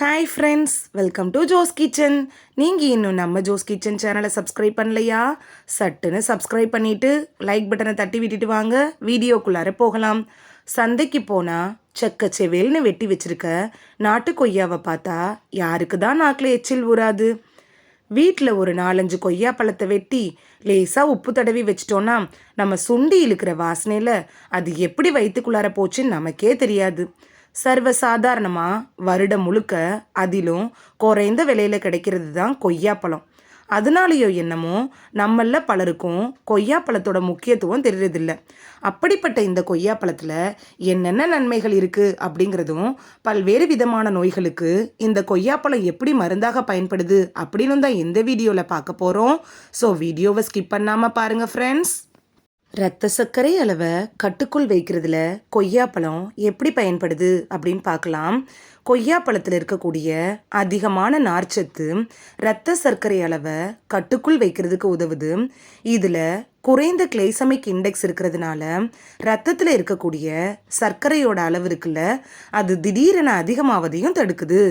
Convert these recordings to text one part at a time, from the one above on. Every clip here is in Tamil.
Hi friends welcome to Jo's kitchen நீங்கள் இன்னும் நம்ம ஜோஸ் கிச்சன் சேனலை சப்ஸ்கிரைப் பண்ணலையா? சட்டுன்னு சப்ஸ்கிரைப் பண்ணிவிட்டு லைக் பட்டனை தட்டி விட்டுட்டு வாங்க. வீடியோக்குள்ளார போகலாம். சந்தைக்கு போனால் செக்க செவேல்னு வெட்டி வச்சிருக்க நாட்டு கொய்யாவை பார்த்தா யாருக்கு தான் நாக்கில் எச்சில் ஊறாது? வீட்டில் ஒரு நாலஞ்சு கொய்யா பழத்தை வெட்டி லேசாக உப்பு தடவி வச்சிட்டோன்னா நம்ம சுண்டி இழுக்கிற வாசனையில் அது எப்படி வயிற்றுக்குள்ளார போச்சுன்னு நமக்கே தெரியாது. சர்வ சாதாரணமாக வருடம் முழுக்க அதிலும் குறைந்த விலையில் கிடைக்கிறது தான் கொய்யாப்பழம். அதனாலேயோ என்னமோ நம்மள பலருக்கும் கொய்யாப்பழத்தோட முக்கியத்துவம் தெரியறதில்ல அப்படிப்பட்ட இந்த கொய்யாப்பழத்தில் என்னென்ன நன்மைகள் இருக்குது அப்படிங்கிறதும் பல்வேறு விதமான நோய்களுக்கு இந்த கொய்யாப்பழம் எப்படி மருந்தாக பயன்படுது அப்படின்னு தான் இந்த வீடியோவில் பார்க்க போகிறோம் ஸோ வீடியோவை ஸ்கிப் பண்ணாமல் பாருங்கள் ஃப்ரெண்ட்ஸ் ரத்த சர்க்கரை அளவை கட்டுக்குள் வைக்கிறதுல கொய்யாப்பழம் எப்படி பயன்படுது அப்படின்னு பார்க்கலாம். கொய்யாப்பழத்தில் இருக்கக்கூடிய அதிகமான நார்ச்சத்து இரத்த சர்க்கரை அளவை கட்டுக்குள் வைக்கிறதுக்கு உதவுது. இதில் குறைந்த கிளைசமிக் இண்டெக்ஸ் இருக்கிறதுனால ரத்தத்தில் இருக்கக்கூடிய சர்க்கரையோட அளவு இருக்குல்ல அது திடீரென அதிகமாவதையும் தடுக்குது.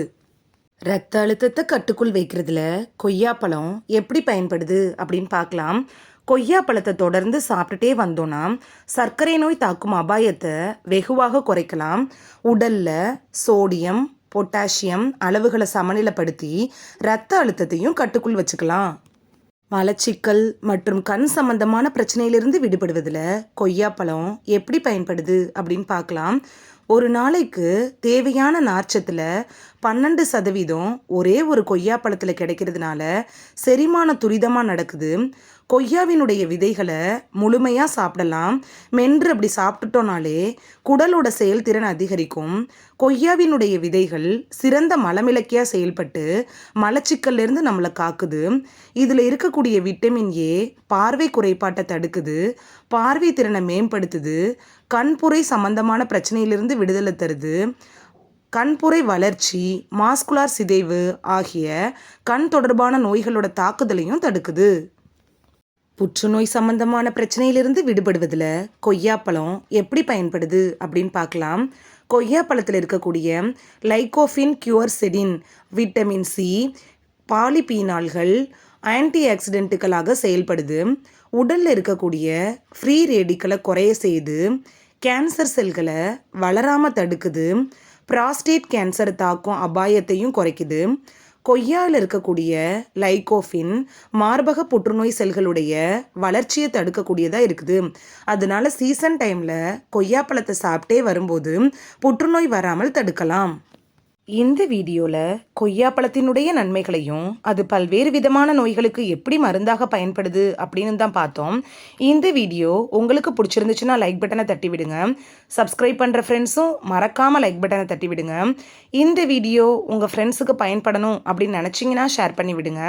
ரத்த அழுத்தத்தை கட்டுக்குள் வைக்கிறதுல கொய்யாப்பழம் எப்படி பயன்படுது அப்படின்னு பார்க்கலாம். கொய்யா பழத்தை தொடர்ந்து சாப்பிட்டுட்டே வந்தோன்னா சர்க்கரை நோய் தாக்கும் அபாயத்தை வெகுவாக குறைக்கலாம். உடலில் சோடியம் பொட்டாசியம் அளவுகளை சமநிலைப்படுத்தி இரத்த அழுத்தத்தையும் கட்டுக்குள் வச்சுக்கலாம். மலச்சிக்கல் மற்றும் கண் சம்பந்தமான பிரச்சனையிலிருந்து விடுபடுவதில் கொய்யாப்பழம் எப்படி பயன்படுது அப்படின்னு பார்க்கலாம். ஒரு நாளைக்கு தேவையான நார்ச்சத்தில் பன்னெண்டு சதவீதம் ஒரே ஒரு கொய்யாப்பழத்தில் கிடைக்கிறதுனால செரிமான துரிதமாக நடக்குது. கொய்யாவினுடைய விதைகளை முழுமையாக சாப்பிடலாம். மென்று அப்படி சாப்பிட்டுட்டோனாலே குடலோட செயல்திறன் அதிகரிக்கும். கொய்யாவினுடைய விதைகள் சிறந்த மலமிளக்கியாக செயல்பட்டு மலச்சிக்கல்லேருந்து நம்மளை காக்குது. இதில் இருக்கக்கூடிய விட்டமின் ஏ பார்வை குறைபாட்டை தடுக்குது. பார்வை திறனை மேம்படுத்துது. கண்புரை சம்பந்தமான பிரச்சனையிலிருந்து விடுதலை தருது. கண்புரை வளர்ச்சி மாஸ்குலார் சிதைவு ஆகிய கண் தொடர்பான நோய்களோட தாக்குதலையும் தடுக்குது. புற்றுநோய் சம்பந்தமான பிரச்சனையிலிருந்து விடுபடுவதில் கொய்யாப்பழம் எப்படி பயன்படுது அப்படின்னு பார்க்கலாம். கொய்யாப்பழத்தில் இருக்கக்கூடிய லைகோஃபின் கியூர்செடின் விட்டமின் சி பாலிபீனால்கள் ஆன்டி ஆக்சிடென்ட்டுகளாக செயல்படுது. உடலில் இருக்கக்கூடிய ஃப்ரீ ரேடிக்களை குறைய செய்து கேன்சர் செல்களை வளராமல் தடுக்குது. ப்ராஸ்டேட் கேன்சர் தாக்கும் அபாயத்தையும் குறைக்குது. கொய்யாவில் இருக்கக்கூடிய லைகோஃபின் மார்பக புற்றுநோய் செல்களுடைய வளர்ச்சியை தடுக்கக்கூடியதாக இருக்குது. அதனால சீசன் டைமில் கொய்யாப்பழத்தை சாப்பிட்டே வரும்போது புற்றுநோய் வராமல் தடுக்கலாம். இந்த வீடியோவில் கொய்யாப்பழத்தினுடைய நன்மைகளையும் அது பல்வேறு விதமான நோய்களுக்கு எப்படி மருந்தாக பயன்படுது அப்படின்னு தான் பார்த்தோம். இந்த வீடியோ உங்களுக்கு பிடிச்சிருந்துச்சுன்னா லைக் பட்டனை தட்டி விடுங்க சப்ஸ்கிரைப் பண்ணுற ஃப்ரெண்ட்ஸும் மறக்காமல் லைக் பட்டனை தட்டி விடுங்க இந்த வீடியோ உங்கள் ஃப்ரெண்ட்ஸுக்கு பயன்படணும் அப்படின்னு நினச்சிங்கன்னா ஷேர் பண்ணி விடுங்க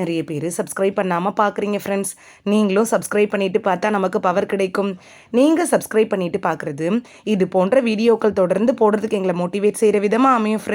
நிறைய பேர் சப்ஸ்கிரைப் பண்ணாமல் பார்க்குறீங்க ஃப்ரெண்ட்ஸ் நீங்களும் சப்ஸ்கிரைப் பண்ணிவிட்டு பார்த்தா நமக்கு பவர் கிடைக்கும். நீங்கள் சப்ஸ்கிரைப் பண்ணிவிட்டு பார்க்குறது இது போன்ற வீடியோக்கள் தொடர்ந்து போடுறதுக்கு எங்களை மோட்டிவேட் செய்கிற விதமாக அமையும் ஃப்ரெண்ட்ஸ்